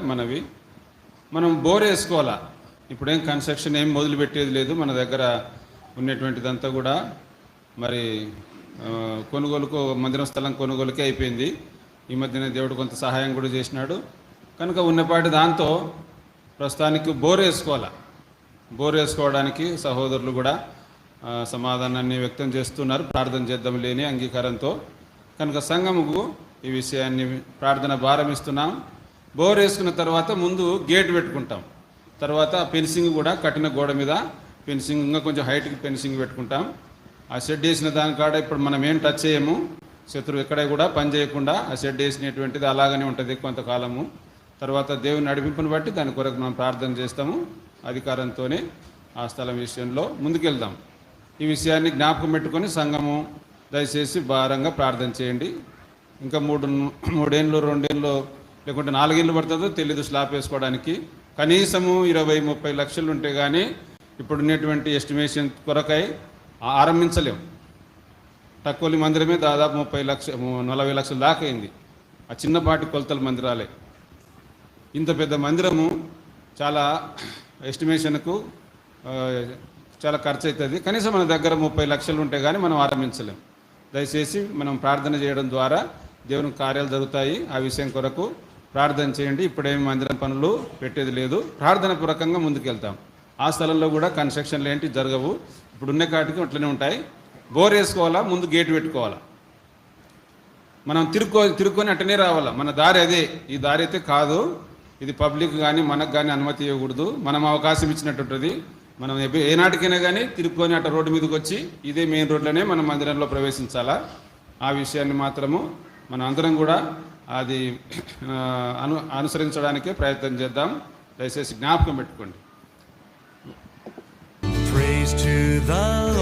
మనవి. మనం బోర్ వేసుకోవాలా? ఇప్పుడేం కన్స్ట్రక్షన్ ఏం మొదలుపెట్టేది లేదు మన దగ్గర ఉన్నటువంటిదంతా కూడా. మరి కొనుగోలుకు మందిరం స్థలం కొనుగోలుకే అయిపోయింది. ఈ మధ్యన దేవుడు కొంత సహాయం కూడా చేసినాడు. కనుక ఉన్నపాటి దాంతో ప్రస్తుతానికి బోర్ వేసుకోవాలా? బోర్ వేసుకోవడానికి సహోదరులు కూడా సమాధానాన్ని వ్యక్తం చేస్తున్నారు. ప్రార్థన చేద్దాం లేని అంగీకారంతో. కనుక సంఘముకు ఈ విషయాన్ని ప్రార్థన భారం ఇస్తున్నాం. బోర్ వేసుకున్న తర్వాత ముందు గేట్ పెట్టుకుంటాం. తర్వాత ఫెన్సింగ్ కూడా కట్టిన గోడ మీద ఫెన్సింగ్ ఇంకా కొంచెం హైట్కి ఫెన్సింగ్ పెట్టుకుంటాం. ఆ షెడ్ వేసిన దాని కాడ ఇప్పుడు మనం ఏం టచ్ చేయము. శత్రువు ఎక్కడ కూడా పని చేయకుండా ఆ షెడ్ వేసినటువంటిది అలాగనే ఉంటుంది కొంతకాలము తర్వాత దేవుని నడిపింపును బట్టి దాని కొరకు మనం ప్రార్థన చేస్తాము. అధికారంతోనే ఆ స్థలం విషయంలో ముందుకెళ్దాం. ఈ విషయాన్ని జ్ఞాపకం పెట్టుకొని సంఘము దయచేసి భారంగా ప్రార్థన చేయండి. ఇంకా మూడు మూడేళ్ళు రెండేళ్ళు లేకుంటే నాలుగేళ్ళు పడుతుందో తెలీదు స్లాబ్ వేసుకోవడానికి. కనీసము ఇరవై ముప్పై లక్షలు ఉంటే కానీ ఇప్పుడు ఉన్నటువంటి ఎస్టిమేషన్ కొరకై ఆరంభించలేము తక్కువలి మందిరమే దాదాపు ముప్పై లక్ష నలభై లక్షల దాకా అయింది. ఆ చిన్నపాటి కొలతల మందిరాలే. ఇంత పెద్ద మందిరము చాలా ఎస్టిమేషన్కు చాలా ఖర్చు అవుతుంది కనీసం మన దగ్గర ముప్పై లక్షలు ఉంటే కానీ మనం ఆరంభించలేం. దయచేసి మనం ప్రార్థన చేయడం ద్వారా దేవుని కార్యాలు జరుగుతాయి. ఆ విషయం కొరకు ప్రార్థన చేయండి. ఇప్పుడేమి మందిరం పనులు పెట్టేది లేదు. ప్రార్థన పూర్వకంగా ముందుకెళ్తాం. ఆ స్థలంలో కూడా కన్స్ట్రక్షన్లు ఏంటి జరగవు. ఇప్పుడు ఉన్న కాటికి అట్లనే ఉంటాయి. బోర్ వేసుకోవాలా? ముందు గేట్ పెట్టుకోవాలా? మనం తిరుక్కో తిరుక్కొని అట్టనే రావాలా? మన దారి అదే. ఈ దారి అయితే కాదు. ఇది పబ్లిక్ కానీ మనకు కానీ అనుమతి ఇవ్వకూడదు. మనం అవకాశం ఇచ్చినట్టుంటుంది. మనం ఏనాటికైనా కానీ తిరుక్కొని అట్ట రోడ్డు మీదకి వచ్చి ఇదే మెయిన్ రోడ్లోనే మనం మందిరంలో ప్రవేశించాలా? ఆ విషయాన్ని మాత్రము మనం అందరం కూడా అది అను అనుసరించడానికే ప్రయత్నం చేద్దాం. దయచేసి జ్ఞాపకం పెట్టుకోండి. Praise to the